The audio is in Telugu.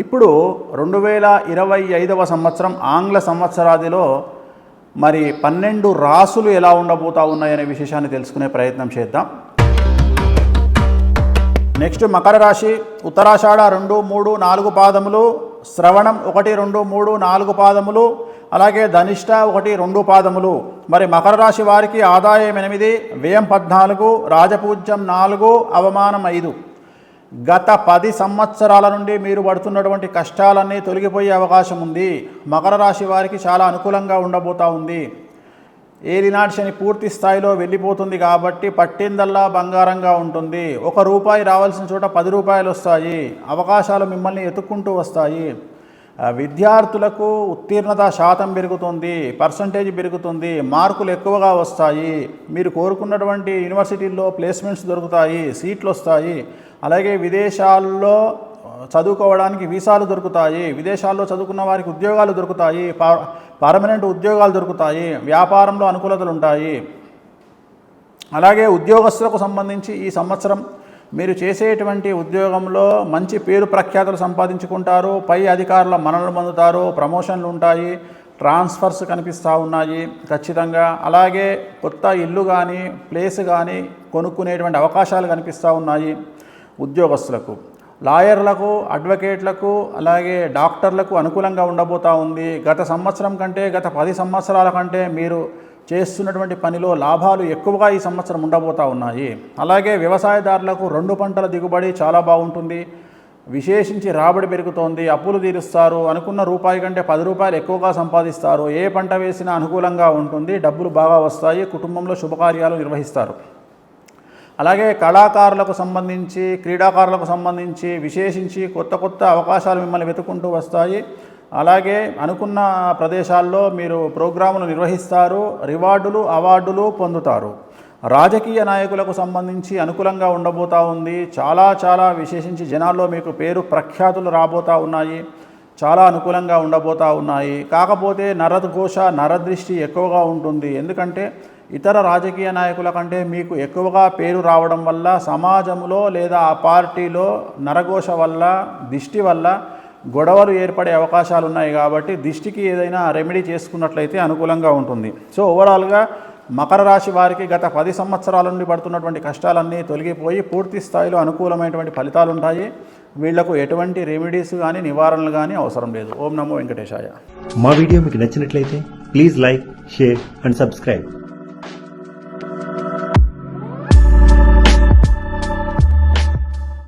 ఇప్పుడు రెండు వేల ఇరవై ఐదవ సంవత్సరం ఆంగ్ల సంవత్సరాదిలో మరి పన్నెండు రాసులు ఎలా ఉండబోతా ఉన్నాయనే విశేషాన్ని తెలుసుకునే ప్రయత్నం చేద్దాం. నెక్స్ట్ మకర రాశి ఉత్తరాషాఢ రెండు మూడు నాలుగు పాదములు శ్రవణం ఒకటి రెండు మూడు నాలుగు పాదములు అలాగే ధనిష్ట ఒకటి రెండు పాదములు. మరి మకర రాశి వారికి ఆదాయం ఎనిమిది వ్యయం పద్నాలుగు రాజపూజ్యం నాలుగు అవమానం ఐదు. గత పది సంవత్సరాల నుండి మీరు పడుతున్నటువంటి కష్టాలన్నీ తొలగిపోయే అవకాశం ఉంది. మకర రాశి వారికి చాలా అనుకూలంగా ఉండబోతా ఉంది. ఏలినాటి శని పూర్తి స్థాయిలో వెళ్ళిపోతుంది కాబట్టి పట్టిందల్లా బంగారంగా ఉంటుంది. ఒక రూపాయి రావాల్సిన చోట పది రూపాయలు వస్తాయి. అవకాశాలు మిమ్మల్ని ఎత్తుక్కుంటూ వస్తాయి. విద్యార్థులకు ఉత్తీర్ణత శాతం పెరుగుతుంది పర్సంటేజ్ పెరుగుతుంది మార్కులు ఎక్కువగా వస్తాయి. మీరు కోరుకున్నటువంటి యూనివర్సిటీల్లో ప్లేస్మెంట్స్ దొరుకుతాయి సీట్లు వస్తాయి. అలాగే విదేశాల్లో చదువుకోవడానికి వీసాలు దొరుకుతాయి విదేశాల్లో చదువుకున్న వారికి ఉద్యోగాలు దొరుకుతాయి పర్మనెంట్ ఉద్యోగాలు దొరుకుతాయి వ్యాపారంలో అనుకూలతలు ఉంటాయి అలాగే ఉద్యోగస్తులకు సంబంధించి ఈ సంవత్సరం మీరు చేసేటువంటి ఉద్యోగంలో మంచి పేరు ప్రఖ్యాతులు సంపాదించుకుంటారు పై అధికారుల మనలు పొందుతారు ప్రమోషన్లు ఉంటాయి ట్రాన్స్ఫర్స్ కనిపిస్తూ ఉన్నాయి ఖచ్చితంగా. అలాగే కొత్త ఇల్లు కానీ ప్లేస్ కానీ కొనుక్కునేటువంటి అవకాశాలు కనిపిస్తూ ఉన్నాయి. ఉద్యోగస్తులకు లాయర్లకు అడ్వకేట్లకు అలాగే డాక్టర్లకు అనుకూలంగా ఉండబోతా ఉంది. గత సంవత్సరం కంటే గత పది సంవత్సరాల కంటే మీరు చేస్తున్నటువంటి పనిలో లాభాలు ఎక్కువగా ఈ సంవత్సరం ఉండబోతా ఉన్నాయి. అలాగే వ్యవసాయదారులకు రెండు పంటల దిగుబడి చాలా బాగుంటుంది. విశేషించి రాబడి పెరుగుతోంది. అప్పులు తీరుస్తారు. అనుకున్న రూపాయి కంటే పది రూపాయలు ఎక్కువగా సంపాదిస్తారు. ఏ పంట వేసినా అనుకూలంగా ఉంటుంది. డబ్బులు బాగా వస్తాయి. కుటుంబంలో శుభకార్యాలు నిర్వహిస్తారు. అలాగే కళాకారులకు సంబంధించి క్రీడాకారులకు సంబంధించి విశేషించి కొత్త కొత్త అవకాశాలు మిమ్మల్ని వెతుకుంటూ వస్తాయి. అలాగే అనుకున్న ప్రదేశాల్లో మీరు ప్రోగ్రాములు నిర్వహిస్తారు రివార్డులు అవార్డులు పొందుతారు. రాజకీయ నాయకులకు సంబంధించి అనుకూలంగా ఉండబోతా ఉంది. చాలా చాలా విశేషించి జనాల్లో మీకు పేరు ప్రఖ్యాతులు రాబోతా ఉన్నాయి. చాలా అనుకూలంగా ఉండబోతా ఉన్నాయి. కాకపోతే నరఘోష నరదృష్టి ఎక్కువగా ఉంటుంది. ఎందుకంటే ఇతర రాజకీయ నాయకుల కంటే మీకు ఎక్కువగా పేరు రావడం వల్ల సమాజంలో లేదా ఆ పార్టీలో నరఘోష వల్ల దిష్టి వల్ల గొడవలు ఏర్పడే అవకాశాలు ఉన్నాయి కాబట్టి దిష్టికి ఏదైనా రెమెడీ చేసుకున్నట్లయితే అనుకూలంగా ఉంటుంది. సో ఓవరాల్గా మకర రాశి వారికి గత పది సంవత్సరాల నుండి పడుతున్నటువంటి కష్టాలన్నీ తొలగిపోయి పూర్తి స్థాయిలో అనుకూలమైనటువంటి ఫలితాలు ఉంటాయి. వీళ్ళకు ఎటువంటి రెమెడీస్ కానీ నివారణలు కానీ అవసరం లేదు. ఓం నమో వెంకటేశాయ. మా వీడియో మీకు నచ్చినట్లయితే please like share and subscribe.